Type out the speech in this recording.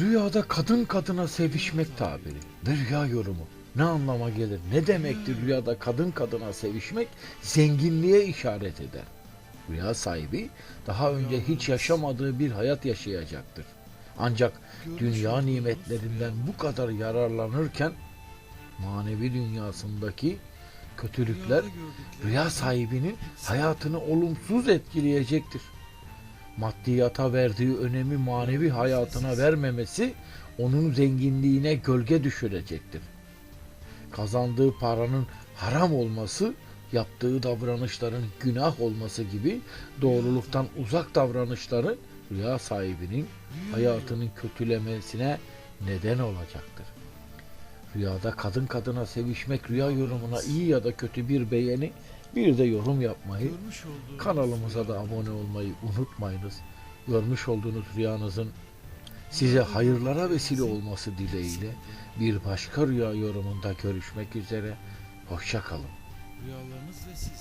Rüyada kadın kadına sevişmek tabiri rüya yorumu. Ne anlama gelir? Ne demektir rüyada kadın kadına sevişmek? Zenginliğe işaret eder. Rüya sahibi daha önce hiç yaşamadığı bir hayat yaşayacaktır. Ancak dünya nimetlerinden bu kadar yararlanırken manevi dünyasındaki kötülükler rüya sahibinin hayatını olumsuz etkileyecektir. Maddiyata verdiği önemi manevi hayatına vermemesi onun zenginliğine gölge düşürecektir. Kazandığı paranın haram olması, yaptığı davranışların günah olması gibi doğruluktan uzak davranışları rüya sahibinin hayatının kötülemesine neden olacaktır. Rüyada kadın kadına sevişmek rüya yorumuna iyi ya da kötü bir beğeni, bir de yorum yapmayı, kanalımıza da abone olmayı unutmayınız. Görmüş olduğunuz rüyanızın size hayırlara vesile olması dileğiyle bir başka rüya yorumunda görüşmek üzere. Hoşça kalın. rüyalarınız ve siz.